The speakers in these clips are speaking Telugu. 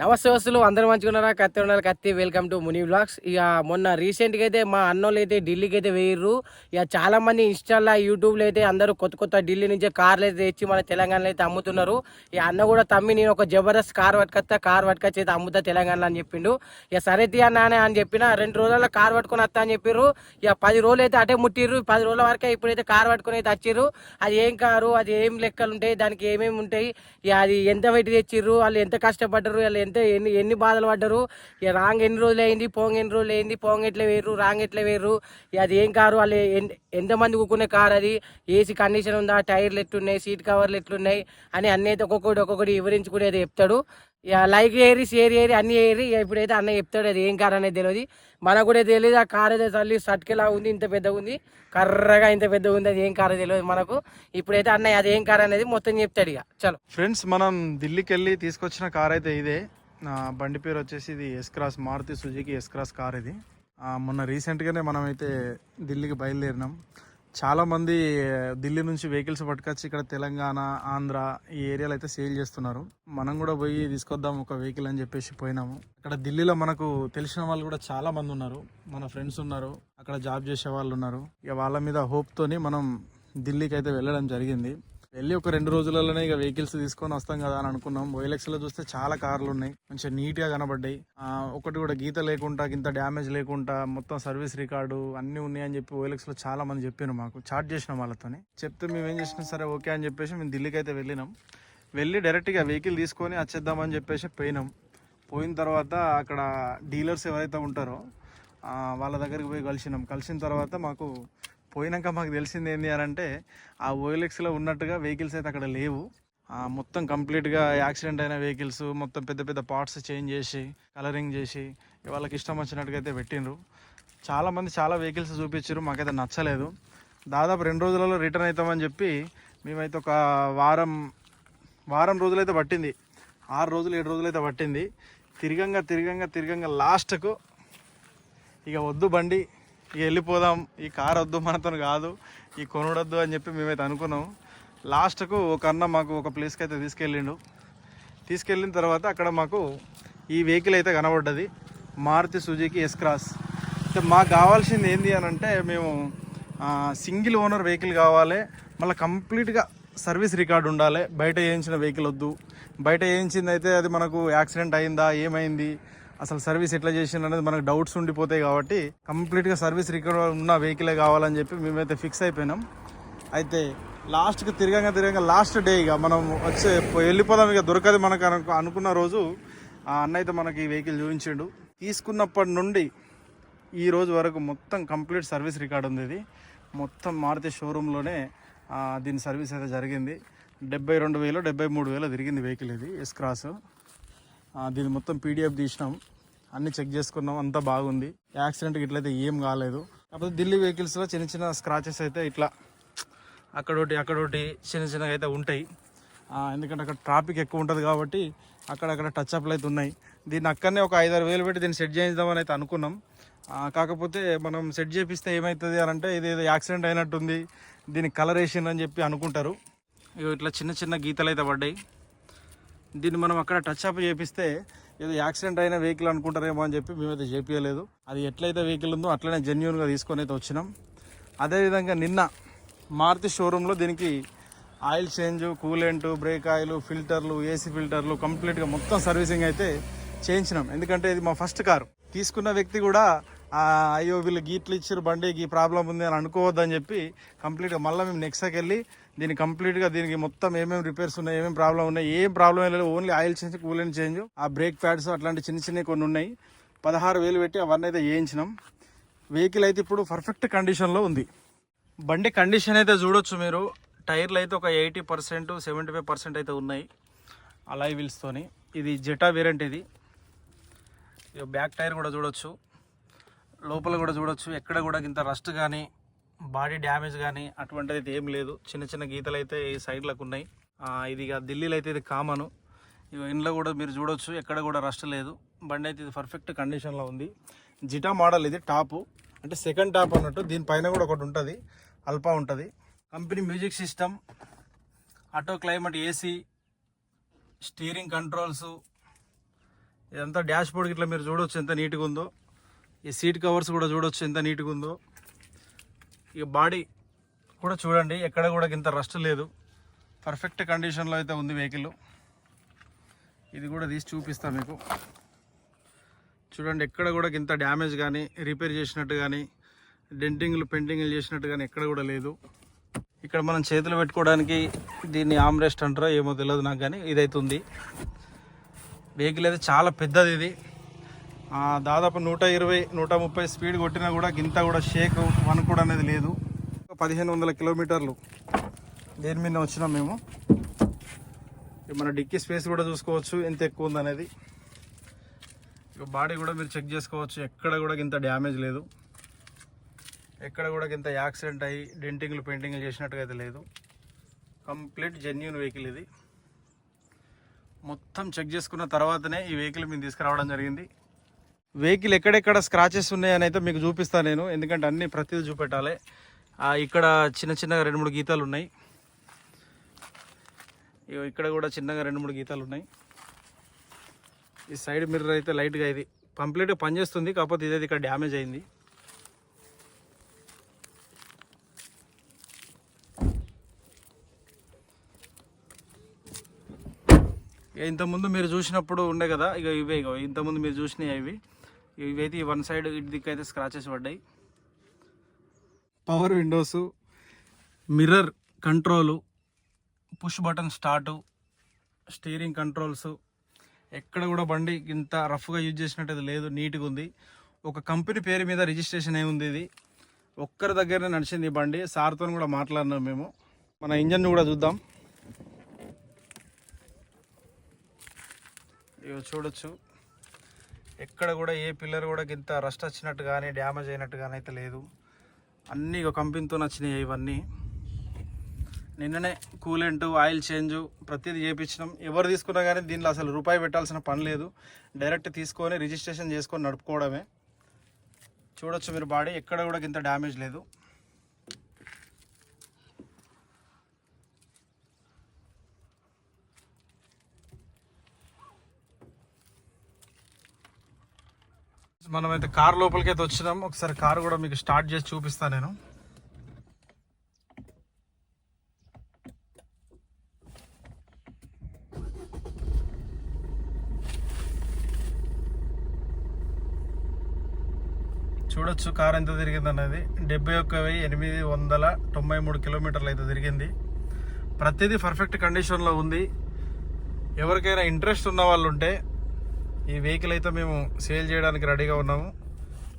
నమస్తే వస్తువులు అందరూ మంచిగా ఉన్నారా కత్తి ఉన్నారు కత్తి. వెల్కమ్ టు ముని బ్లాగ్స్ ఇక మొన్న రీసెంట్గా అయితే మా అన్నోళ్ళు అయితే ఢిల్లీకి అయితే వేయర్రు ఇక చాలా మంది ఇన్స్టాల్లో యూట్యూబ్లో అయితే అందరూ కొత్త కొత్త ఢిల్లీ నుంచే కార్లు అయితే తెచ్చి మన తెలంగాణలో అయితే అమ్ముతున్నారు. ఇక అన్న కూడా తమ్మి నేను ఒక జబర్దస్త్ కార్ పట్టుకొస్తా కార్ పట్టుకొచ్చి అయితే అమ్ముతా తెలంగాణలో అని చెప్పిండు. ఇక సరే తీ అన్న అని చెప్పిన రెండు రోజుల్లో కార్ పట్టుకొని వస్తా అని చెప్పారు ఇక పది రోజులు అయితే అటే ముట్టిర్రు. పది రోజుల వరకే ఇప్పుడైతే కార్ పట్టుకొని అయితే వచ్చిర్రు. అది ఏం కారు అది ఏం లెక్కలు ఉంటాయి దానికి ఏమేమి ఉంటాయి ఇక అది ఎంత వెయిట్ తెచ్చిర్రు వాళ్ళు ఎంత కష్టపడ్డారు వాళ్ళు ఎంత ఎన్ని ఎన్ని బాధలు పడ్డరు? ఇక రాంగ్ ఎన్ని రోజులు అయింది? పోంగ ఎన్ని రోజులు అయింది? పోంగ ఎట్లా వేరు రాంగ్ ఎట్లా వేరు ఇక అది ఏం కారు? వాళ్ళు ఎన్- ఎంతమంది కూకునే కారు అది? ఏసీ కండిషన్ ఉందా? టైర్లు ఎట్లున్నాయి? సీట్ కవర్లు ఎట్లున్నాయి? అని అన్నీ అయితే ఒక్కొక్కటి ఒక్కొక్కటి వివరించుకునేది చెప్తాడు. ఇక లైక్ ఏరి షేర్ ఏరి అన్ని ఏరి. ఇప్పుడైతే అన్న చెప్తాడు అది ఏం కార్ అనేది తెలియదు మనకు కూడా తెలియదు ఆ కార్ అయితే తల్లి సట్కెలా ఉంది ఇంత పెద్దగా ఉంది. కర్రగా ఇంత పెద్దగా ఉంది అది ఏం కార్ తెలియదు మనకు. ఇప్పుడైతే అన్నయ్య అది ఏం కార్ అనేది మొత్తం చెప్తాడు ఇక. చలో. ఫ్రెండ్స్ మనం ఢిల్లీకి వెళ్ళి తీసుకొచ్చిన కార్ అయితే ఇదే. బండి పేరు వచ్చేసి ఇది S cross Maruti Suzuki S cross car ఇది. మొన్న రీసెంట్గానే మనం అయితే ఢిల్లీకి బయలుదేరినాం. చాలామంది ఢిల్లీ నుంచి వెహికల్స్ పట్టుకొచ్చి ఇక్కడ తెలంగాణ ఆంధ్ర ఈ ఏరియాలో అయితే సేల్ చేస్తున్నారు. మనం కూడా పోయి తీసుకొద్దాం ఒక వెహికల్ అని చెప్పేసి పోయినాము. ఇక్కడ ఢిల్లీలో మనకు తెలిసిన వాళ్ళు కూడా చాలా మంది ఉన్నారు. మన ఫ్రెండ్స్ ఉన్నారు. అక్కడ జాబ్ చేసే వాళ్ళు ఉన్నారు. ఇక వాళ్ళ మీద హోప్తోని మనం ఢిల్లీకి అయితే వెళ్ళడం జరిగింది. వెళ్ళి ఒక రెండు రోజులలోనే ఇక వెహికల్స్ తీసుకొని వస్తాం కదా అని అనుకున్నాం. ఓఎల్ఎక్స్లో చూస్తే చాలా కార్లు ఉన్నాయి. మంచిగా నీట్గా కనబడ్డాయి. ఒకటి కూడా గీత లేకుండా ఇంత డ్యామేజ్ లేకుండా మొత్తం సర్వీస్ రికార్డు అన్నీ ఉన్నాయని చెప్పి ఓఎల్ఎక్స్లో చాలా మంది చెప్పారు మాకు. చార్ట్ చేసినాం వాళ్ళతోనే. చెప్తే మేము ఏం చేసినాం? సరే ఓకే అని చెప్పేసి మేము ఢిల్లీకి అయితే వెళ్ళినాం. వెళ్ళి డైరెక్ట్గా వెహికల్ తీసుకొని వచ్చేద్దామని చెప్పేసి పోయినాం. పోయిన తర్వాత అక్కడ డీలర్స్ ఎవరైతే ఉంటారో వాళ్ళ దగ్గరికి పోయి కలిసినాం. కలిసిన తర్వాత మాకు పోయినాక మాకు తెలిసింది ఏంటి అని అంటే ఆ ఓఎల్ఎక్స్లో ఉన్నట్టుగా వెహికల్స్ అయితే అక్కడ లేవు. మొత్తం కంప్లీట్గా యాక్సిడెంట్ అయిన వెహికల్స్ మొత్తం పెద్ద పెద్ద పార్ట్స్ చేంజ్ చేసి కలరింగ్ చేసి వాళ్ళకి ఇష్టం వచ్చినట్టుగా అయితే పెట్టిండ్రు. చాలామంది చాలా వెహికల్స్ చూపించారు మాకైతే నచ్చలేదు. దాదాపు రెండు రోజులలో రిటర్న్ అవుతామని చెప్పి మేమైతే ఒక వారం వారం రోజులైతే పట్టింది. ఆరు రోజులు ఏడు రోజులు అయితే పట్టింది. తిరగంగా తిరగంగా తిరగంగా లాస్ట్కు ఇక వద్దు బండి. ఇక వెళ్ళిపోదాం ఈ కార్ వద్దు మనతో కాదు ఈ కొనుడొద్దు అని చెప్పి మేమైతే అనుకున్నాం. లాస్ట్కు ఒక అన్న మాకు ఒక ప్లేస్కి అయితే తీసుకెళ్ళిండు. తీసుకెళ్ళిన తర్వాత అక్కడ మాకు ఈ వెహికల్ అయితే కనబడ్డది. మారుతి సుజుకి ఎస్ క్రాస్ అయితే మాకు కావాల్సింది ఏంది అని అంటే మేము సింగిల్ ఓనర్ వెహికల్ కావాలి. మళ్ళీ కంప్లీట్గా సర్వీస్ రికార్డు ఉండాలి. బయట వేయించిన వెహికల్ వద్దు. బయట వేయించింది అయితే అది మనకు యాక్సిడెంట్ అయిందా ఏమైంది? అసలు సర్వీస్ ఎట్లా చేసిండ్రు అనేది మనకు డౌట్స్ ఉండిపోతాయి కాబట్టి కంప్లీట్గా సర్వీస్ రికవర్ ఉన్న వెహికలే కావాలని చెప్పి మేమైతే ఫిక్స్ అయిపోయినాం. అయితే లాస్ట్కి తిరగంగా తిరగంగా లాస్ట్ డే ఇక మనం వచ్చే వెళ్ళిపోదాం ఇక దొరకదు మనకు అనుకున్న రోజు ఆ అన్న అయితే మనకి ఈ వెహికల్ చూపించిండు. తీసుకున్నప్పటి నుండి ఈ రోజు వరకు మొత్తం కంప్లీట్ సర్వీస్ రికార్డ్ ఉంది ఇది. మొత్తం మారుతి షోరూంలోనే దీని సర్వీస్ అయితే జరిగింది. డెబ్బై రెండు వేలు డెబ్బై మూడు వేలు తిరిగింది వెహికల్ ఇది ఎస్ క్రాస్ దీన్ని మొత్తం పీడిఎఫ్ తీసినాం. అన్ని చెక్ చేసుకున్నాం. అంతా బాగుంది. యాక్సిడెంట్ ఇట్లయితే ఏం కాలేదు. కాకపోతే ఢిల్లీ వెహికల్స్లో చిన్న చిన్న స్క్రాచెస్ అయితే ఇట్లా అక్కడోటి అక్కడోటి చిన్న చిన్నగా అయితే ఉంటాయి. ఎందుకంటే అక్కడ ట్రాఫిక్ ఎక్కువ ఉంటుంది కాబట్టి అక్కడక్కడ టచ్ అప్లు అయితే ఉన్నాయి. దీన్ని అక్కడనే ఒక ఐదారు వేలు పెట్టి దీన్ని సెట్ చేయిద్దామని అయితే అనుకున్నాం. కాకపోతే మనం సెట్ చేపిస్తే ఏమవుతుంది అని అంటే ఇది ఏదో యాక్సిడెంట్ అయినట్టుంది. దీనికి కలర్ వేసింది అని చెప్పి అనుకుంటారు. ఇగో ఇట్లా చిన్న చిన్న గీతలు అయితే పడ్డాయి. దీన్ని మనం అక్కడ టచ్ అప్ చేపిస్తే ఏదో యాక్సిడెంట్ అయిన వెహికల్ అనుకుంటారేమో అని చెప్పి మేమైతే చేపించలేదు అది ఎట్లయితే వెహికల్ ఉందో అట్లనే జెన్యున్గా తీసుకొని అయితే వచ్చినాం. అదేవిధంగా నిన్న మారుతి షోరూంలో దీనికి oil change coolant brake oil ఫిల్టర్లు ఏసీ ఫిల్టర్లు కంప్లీట్గా మొత్తం సర్వీసింగ్ అయితే చేయించినాం. ఎందుకంటే ఇది మా ఫస్ట్ కారు తీసుకున్న వ్యక్తి కూడా అయ్యో వీళ్ళు గీట్లు ఇచ్చారు బండికి ప్రాబ్లం ఉంది అని అనుకోవద్దని చెప్పి కంప్లీట్గా మళ్ళీ మేము నెక్స్ట్కి వెళ్ళి దీని కంప్లీట్గా దీనికి మొత్తం ఏమేమి రిపేర్స్ ఉన్నాయి ఏమేమి ప్రాబ్లం ఉన్నాయి ఏం ప్రాబ్లం లేదు. Only oil change coolant change ఆ బ్రేక్ ప్యాడ్స్ అట్లాంటి చిన్న చిన్నవి కొన్ని ఉన్నాయి. పదహారు వేలు పెట్టి అవన్నీ అయితే వేయించినాం వెహికల్ అయితే ఇప్పుడు పర్ఫెక్ట్ కండిషన్లో ఉంది. బండి కండిషన్ అయితే చూడొచ్చు మీరు. టైర్లు అయితే ఒక eighty percent seventy five percent అయితే ఉన్నాయి. అలాయ్ వీల్స్తోని ఇది జెటా వేరియంట్ ఇది. బ్యాక్ టైర్ కూడా చూడొచ్చు. లోపల కూడా చూడొచ్చు. ఎక్కడ కూడా ఇంత రస్ట్ కానీ బాడీ డ్యామేజ్ కానీ అటువంటిది అయితే ఏం లేదు. చిన్న చిన్న గీతలు అయితే ఈ సైడ్లకు ఉన్నాయి. ఇది ఇక ఢిల్లీలో అయితే ఇది కామన్. ఇంట్లో కూడా మీరు చూడొచ్చు ఎక్కడ కూడా రష్ లేదు. బండి అయితే ఇది పర్ఫెక్ట్ కండిషన్లో ఉంది. జిటా మోడల్ ఇది టాపు. అంటే సెకండ్ టాప్ అన్నట్టు దీనిపైన కూడా ఒకటి ఉంటుంది. అల్పా ఉంటుంది. Company music system auto climate AC steering controls. ఇదంతా డాష్ బోర్డ్ ఇట్లా మీరు చూడొచ్చు ఎంత నీట్గా ఉందో. ఈ సీట్ కవర్స్ కూడా చూడొచ్చు ఎంత నీట్గా ఉందో. ఇక బాడీ కూడా చూడండి ఎక్కడ కూడా ఇంత రస్ట్ లేదు. పర్ఫెక్ట్ కండిషన్లో అయితే ఉంది వెహికల్ ఇది కూడా తీసి చూపిస్తా మీకు. చూడండి ఎక్కడ కూడా ఇంత డ్యామేజ్ కానీ రిపేర్ చేసినట్టు కానీ డెంటింగ్లు పెయింటింగ్లు చేసినట్టు కానీ ఎక్కడ కూడా లేదు. ఇక్కడ మనం చేతులు పెట్టుకోవడానికి దీన్ని ఆమ్రెస్ట్ అంటారో ఏమో తెలియదు నాకు కానీ ఇదైతుంది. ఉంది వెహికల్ అయితే చాలా పెద్దది ఇది. దాదాపు నూట ఇరవై నూట ముప్పై స్పీడ్ కొట్టినా కూడా గింత కూడా షేక్ వన్ కూడా అనేది లేదు. పదిహేను వందల కిలోమీటర్లు దేని మీద వచ్చినాం మేము? ఇక మన డిక్కీ స్పేస్ కూడా చూసుకోవచ్చు ఎంత ఎక్కువ ఉందనేది ఇక బాడీ కూడా మీరు చెక్ చేసుకోవచ్చు ఎక్కడ కూడా ఇంత డ్యామేజ్ లేదు. ఎక్కడ కూడా ఇంత యాక్సిడెంట్ అయ్యి డెంటింగ్లు పెయింటింగ్లు చేసినట్టుగా అయితే లేదు. కంప్లీట్ జెన్యున్ వెహికల్ ఇది. మొత్తం చెక్ చేసుకున్న తర్వాతనే ఈ వెహికల్ మేము తీసుకురావడం జరిగింది. వెహికల్ ఎక్కడెక్కడ స్క్రాచెస్ ఉన్నాయని అయితే మీకు చూపిస్తాను నేను. ఎందుకంటే అన్ని ప్రతిదీ చూపెట్టాలి. ఇక్కడ చిన్న చిన్నగా రెండు మూడు గీతాలు ఉన్నాయి. ఇగో ఇక్కడ కూడా చిన్నగా రెండు మూడు గీతాలు ఉన్నాయి. ఈ సైడ్ మిర్రర్ అయితే లైట్గా ఇది. కంప్లీట్గా పనిచేస్తుంది కాకపోతే ఇదైతే ఇక్కడ డ్యామేజ్ అయింది. ఇంతకుముందు మీరు చూసినప్పుడు ఉండే కదా ఇక ఇవే ఇగో ఇంతకుముందు మీరు చూసినాయి ఇవి ఇవైతే వన్ సైడ్ ఇటు దిక్కు అయితే స్క్రాచెస్ పడ్డాయి. Power windows mirror control push button start steering controls. ఎక్కడ కూడా బండి ఇంత రఫ్గా యూజ్ చేసినట్టు లేదు నీట్గా ఉంది. ఒక కంపెనీ పేరు మీద రిజిస్ట్రేషన్ అయి ఉంది ఇది. ఒక్కరి దగ్గరనే నడిచింది ఈ బండి. సార్తో కూడా మాట్లాడినాం మేము. మన ఇంజన్ కూడా చూద్దాం. ఇవి చూడొచ్చు. ఎక్కడ కూడా ఏ పిల్లర్ కూడా ఇంత రస్ట్ వచ్చినట్టు కానీ డ్యామేజ్ అయినట్టు కానీ అయితే లేదు. అన్నీ ఒక కంపెనీతో నచ్చినాయి ఇవన్నీ. నిన్ననే కూలెంట్ ఆయిల్ చేంజ్ ప్రతిదీ చేయించినాం ఎవరు తీసుకున్నా కానీ దీనిలో అసలు రూపాయి పెట్టాల్సిన పని లేదు. డైరెక్ట్ తీసుకొని రిజిస్ట్రేషన్ చేసుకొని నడుపుకోవడమే. చూడొచ్చు మీరు బాడీ ఎక్కడ కూడా ఇంత డ్యామేజ్ లేదు. మనమైతే కార్ లోపలికి అయితే వచ్చినాం. ఒకసారి కార్ కూడా మీకు స్టార్ట్ చేసి చూపిస్తాను నేను. చూడొచ్చు కార్ ఎంత తిరిగింది అన్నది. డెబ్బై ఒక్క వెయ్యి ఎనిమిది వందల తొంభై మూడు కిలోమీటర్లు అయితే తిరిగింది. ప్రతిదీ పర్ఫెక్ట్ కండిషన్లో ఉంది. ఎవరికైనా ఇంట్రెస్ట్ ఉన్న వాళ్ళు ఉంటే ఈ వెహికల్ అయితే మేము సేల్ చేయడానికి రెడీగా ఉన్నాము.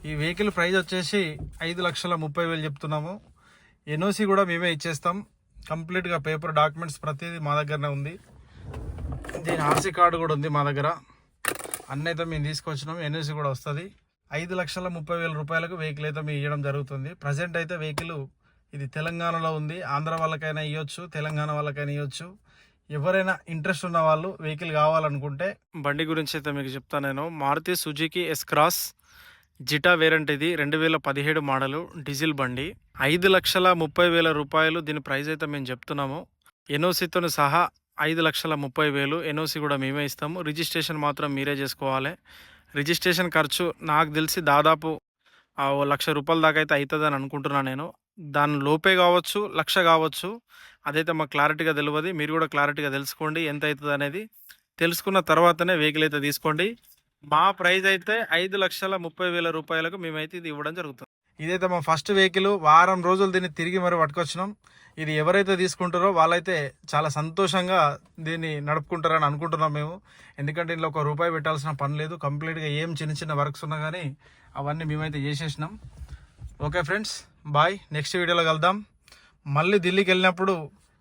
ఈ వెహికల్ ప్రైస్ వచ్చేసి ఐదు లక్షల ముప్పై వేలు చెప్తున్నాము. ఎన్ఓసి కూడా మేమే ఇచ్చేస్తాం. కంప్లీట్గా పేపర్ డాక్యుమెంట్స్ ప్రతిదీ మా దగ్గరనే ఉంది. దీని ఆర్సీ కార్డు కూడా ఉంది మా దగ్గర. అన్నీ అయితే మేము తీసుకొచ్చినాం. ఎన్ఓసి కూడా వస్తుంది. ఐదు లక్షల ముప్పై వేల రూపాయలకు వెహికల్ అయితే మేము ఇవ్వడం జరుగుతుంది. ప్రజెంట్ అయితే వెహికల్ ఇది తెలంగాణలో ఉంది. ఆంధ్ర వాళ్ళకైనా ఇవ్వచ్చు తెలంగాణ వాళ్ళకైనా ఇవ్వచ్చు ఎవరైనా ఇంట్రెస్ట్ ఉన్న వాళ్ళు వెహికల్ కావాలనుకుంటే బండి గురించి అయితే మీకు చెప్తాను నేను. Maruti Suzuki S cross Zeta variant ఇది. రెండు వేల పదిహేడు మోడలు డీజిల్ బండి. ఐదు లక్షల ముప్పై వేల రూపాయలు దీని ప్రైస్ అయితే మేము చెప్తున్నాము. ఎన్ఓసితో సహా ఐదు లక్షల ముప్పై వేలు ఎన్ఓసి కూడా మేమే ఇస్తాము. రిజిస్ట్రేషన్ మాత్రం మీరే చేసుకోవాలి. రిజిస్ట్రేషన్ ఖర్చు నాకు తెలిసి దాదాపు లక్ష రూపాయల దాకా అయితే అవుతుందని అనుకుంటున్నాను నేను. దాని లోపే కావచ్చు లక్ష కావచ్చు అదైతే మాకు క్లారిటీగా తెలియదు మీరు కూడా క్లారిటీగా తెలుసుకోండి ఎంత అవుతుంది అనేది. తెలుసుకున్న తర్వాతనే వెహికల్ అయితే తీసుకోండి. మా ప్రైస్ అయితే ఐదు లక్షల ముప్పై వేల రూపాయలకు మేమైతే ఇది ఇవ్వడం జరుగుతుంది. ఇదైతే మా ఫస్ట్ వెహికల్ వారం రోజులు దీన్ని తిరిగి మరి పట్టుకొచ్చినాం. ఇది ఎవరైతే తీసుకుంటారో వాళ్ళైతే చాలా సంతోషంగా దీన్ని నడుపుకుంటారని అనుకుంటున్నాం మేము. ఎందుకంటే ఇందులో ఒక రూపాయి పెట్టాల్సిన పని లేదు. కంప్లీట్గా ఏం చిన్న చిన్న వర్క్స్ ఉన్నా కానీ అవన్నీ మేమైతే చేసేసినాం. ఓకే ఫ్రెండ్స్ బాయ్ నెక్స్ట్ వీడియోలో కలుద్దాం. మళ్ళీ ఢిల్లీకి వెళ్ళినప్పుడు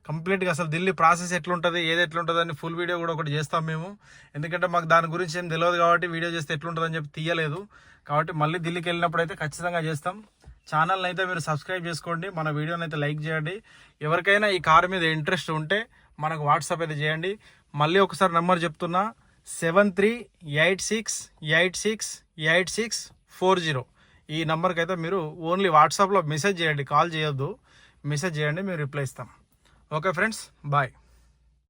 కంప్లీట్గా అసలు ఢిల్లీ ప్రాసెస్ ఎట్లుంటుంది ఏది ఎట్లుంటుంది అని ఫుల్ వీడియో కూడా ఒకటి చేస్తాం మేము. ఎందుకంటే మాకు దాని గురించి ఏం తెలియదు కాబట్టి వీడియో చేస్తే ఎట్లుంటుందని చెప్పి తీయలేదు. కాబట్టి మళ్ళీ ఢిల్లీకి వెళ్ళినప్పుడు అయితే ఖచ్చితంగా చేస్తాం. ఛానల్ని అయితే మీరు సబ్స్క్రైబ్ చేసుకోండి మన వీడియోని అయితే లైక్ చేయండి. ఎవరికైనా ఈ కార్ మీద ఇంట్రెస్ట్ ఉంటే మనకు వాట్సాప్ అయితే చేయండి. మళ్ళీ ఒకసారి నెంబర్ చెప్తున్నా seven three eight six eight six eight six four zero ఈ నెంబర్కి అయితే మీరు ఓన్లీ వాట్సాప్లో మెసేజ్ చేయండి కాల్ చేయొద్దు. మెసేజ్ చేయండి మేము రిప్లై ఇస్తాం. Okay friends bye.